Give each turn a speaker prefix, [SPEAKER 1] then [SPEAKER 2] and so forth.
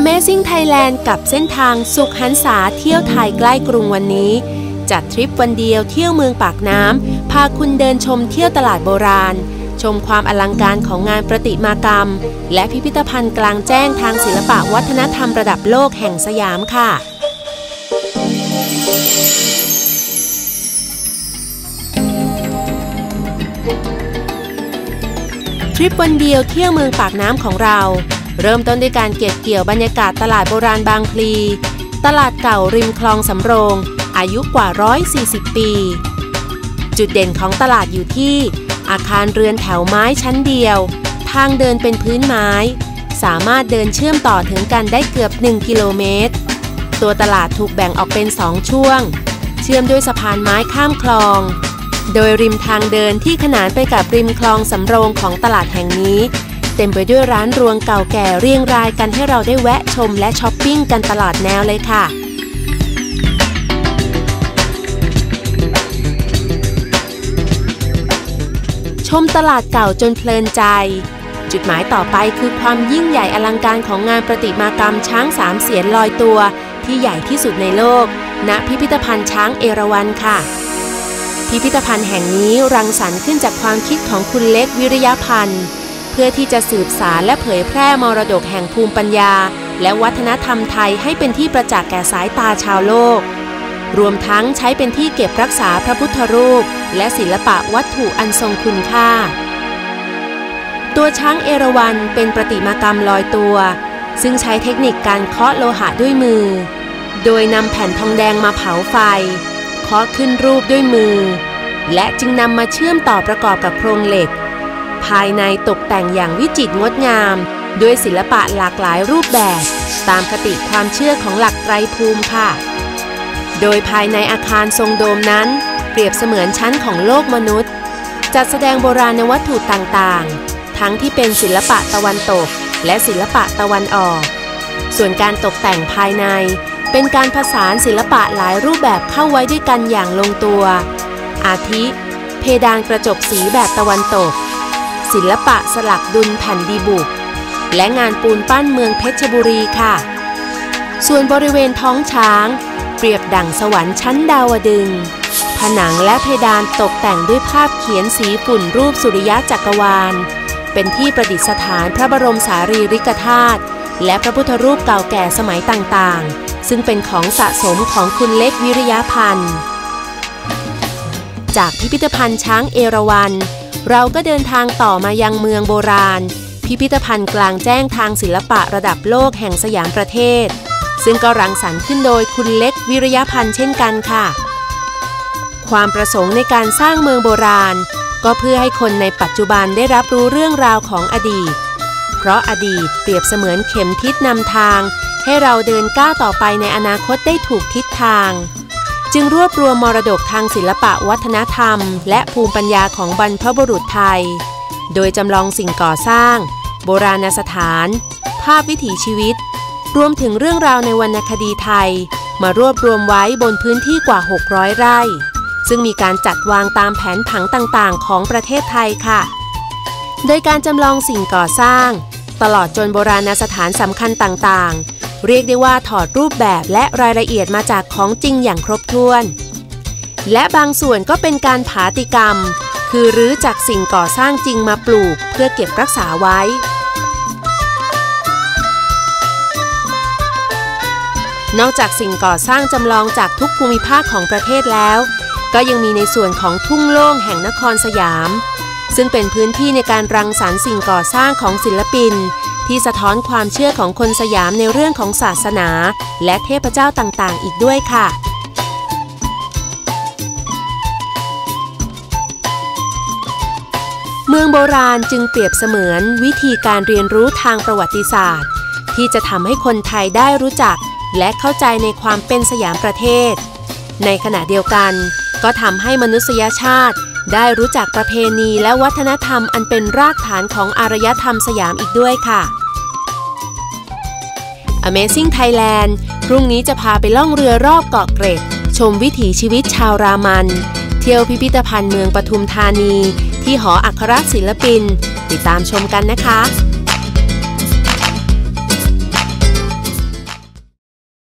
[SPEAKER 1] Amazing Thailand กับเส้นทางสุขหันษาเที่ยวไทยใกล้กรุงวันนี้ จัดทริปวันเดียวเที่ยวเมืองปากน้ำ พาคุณเดินชมเที่ยวตลาดโบราณ ชมความอลังการของงานประติมากรรม และพิพิธภัณฑ์กลางแจ้งทางศิลปะวัฒนธรรมระดับโลกแห่งสยามค่ะทริปวันเดียวเที่ยวเมืองปากน้ำของเรา เริ่มต้นด้วยการเก็บเกี่ยวบรรยากาศตลาดโบราณบางพลี ตลาดเก่าริมคลองสำโรง อายุกว่า 140 ปี จุดเด่นของตลาดอยู่ที่ อาคารเรือนแถวไม้ชั้นเดียว ทางเดินเป็นพื้นไม้ สามารถเดินเชื่อมต่อถึงกันได้เกือบ 1 กิโลเมตร ตัวตลาดถูกแบ่งออกเป็น 2 ช่วง เชื่อมด้วยสะพานไม้ข้ามคลอง โดยริมทางเดินที่ขนานไปกับริมคลองสำโรงของตลาดแห่งนี้ เต็มไปด้วยร้านรวงเก่าแก่เรียงรายกันให้เราได้แวะชมและช้อปปิ้งกันตลอดแนวเลยค่ะชมตลาดเก่าจนเพลินใจ จุดหมายต่อไปคือความยิ่งใหญ่อลังการของงานประติมากรรมช้างสามเสียนลอยตัว ที่ใหญ่ที่สุดในโลก ณ พิพิธภัณฑ์ช้างเอราวัณค่ะ พิพิธภัณฑ์แห่งนี้รังสรรค์ขึ้นจากความคิดของคุณเล็กวิริยพันธ์ เพื่อที่จะสืบสารและเผยแพร่มรดกแห่งภูมิปัญญา และวัฒนธรรมไทยให้เป็นที่ประจักษ์แก่สายตาชาวโลก รวมทั้งใช้เป็นที่เก็บรักษาพระพุทธรูป และศิลปะวัตถุอันทรงคุณค่า ตัวช้างเอราวัณเป็นประติมากรรมลอยตัว ซึ่งใช้เทคนิคการเคาะโลหะด้วยมือ โดยนำแผ่นทองแดงมาเผาไฟเคาะขึ้นรูปด้วยมือ และจึงนำมาเชื่อมต่อประกอบกับโครงเหล็ก ภายในตกแต่งอย่างวิจิตรงดงาม ด้วยศิลปะหลากหลายรูปแบบ ตามคติความเชื่อของหลักไตรภูมิค่ะ โดยภายในอาคารทรงโดมนั้น เปรียบเสมือนชั้นของโลกมนุษย์ จัดแสดงโบราณวัตถุต่างๆ ทั้งที่เป็นศิลปะตะวันตก และศิลปะตะวันออก ส่วนการตกแต่งภายใน เป็นการผสานศิลปะหลายรูปแบบเข้าไว้ด้วยกันอย่างลงตัว อาทิเพดานกระจกสีแบบตะวันตก ศิลปะสลักดุลแผ่นดีบุก และงานปูนปั้นเมืองเพชรบุรีค่ะ ส่วนบริเวณท้องช้าง เปรียบดั่งสวรรค์ชั้นดาวดึง ผนังและเพดานตกแต่งด้วยภาพเขียนสีฝุ่นรูปสุริยะจักรวาล เป็นที่ประดิษฐานพระบรมสารีริกธาตุและพระพุทธรูปเก่าแก่สมัยต่างๆ ซึ่งเป็นของสะสมของคุณเล็กวิริยพันธ์ จากพิพิธภัณฑ์ช้างเอราวัณ เราก็เดินทางต่อมายังเมืองโบราณ พิพิธภัณฑ์กลางแจ้งทางศิลปะระดับโลกแห่งสยามประเทศ ซึ่งก็รังสรรค์ขึ้นโดยคุณเล็กวิริยพันธ์เช่นกันค่ะ ความประสงค์ในการสร้างเมืองโบราณ ก็เพื่อให้คนในปัจจุบันได้รับรู้เรื่องราวของอดีต เพราะอดีตเปรียบเสมือนเข็มทิศนำทาง ให้เราเดินก้าวต่อไปในอนาคตได้ถูกทิศทาง จึงรวบรวมมรดกทางศิลปะวัฒนธรรม และภูมิปัญญาของบรรพบุรุษไทย โดยจำลองสิ่งก่อสร้าง โบราณสถาน ภาพวิถีชีวิต รวมถึงเรื่องราวในวรรณคดีไทย มารวบรวมไว้บนพื้นที่กว่า 600 ไร่ ซึ่งมีการจัดวางตามแผนผังต่างๆ ของประเทศไทยค่ะ โดยการจำลองสิ่งก่อสร้าง ตลอดจนโบราณสถานสำคัญต่างๆ เรียกได้ว่าถอดรูปแบบและรายละเอียดมาจากของจริงอย่างครบถ้วน และบางส่วนก็เป็นการผาติกรรม คือรื้อจากสิ่งก่อสร้างจริงมาปลูกเพื่อเก็บรักษาไว้ นอกจากสิ่งก่อสร้างจำลองจากทุกภูมิภาคของประเทศแล้ว ก็ยังมีในส่วนของทุ่งโล่งแห่งนครสยาม ซึ่งเป็นพื้นที่ในการรังสรรค์สิ่งก่อสร้างของศิลปิน ที่สะท้อนความเชื่อของคนสยามในเรื่องของศาสนา และเทพเจ้าต่างๆ อีกด้วยค่ะเมืองโบราณจึงเปรียบเสมือนวิธีการเรียนรู้ทางประวัติศาสตร์ ที่จะทำให้คนไทยได้รู้จัก และเข้าใจในความเป็นสยามประเทศ ในขณะเดียวกัน ก็ทำให้มนุษยชาติ ได้รู้จักประเพณีและวัฒนธรรมอันเป็นรากฐานของอารยธรรมสยามอีกด้วยค่ะ Amazing Thailand พรุ่งนี้จะพาไปล่องเรือรอบเกาะเกร็ด ชมวิถีชีวิตชาวรามัน เที่ยวพิพิธภัณฑ์เมืองปทุมธานี ที่หออัครศิลปิน ติดตามชมกันนะคะ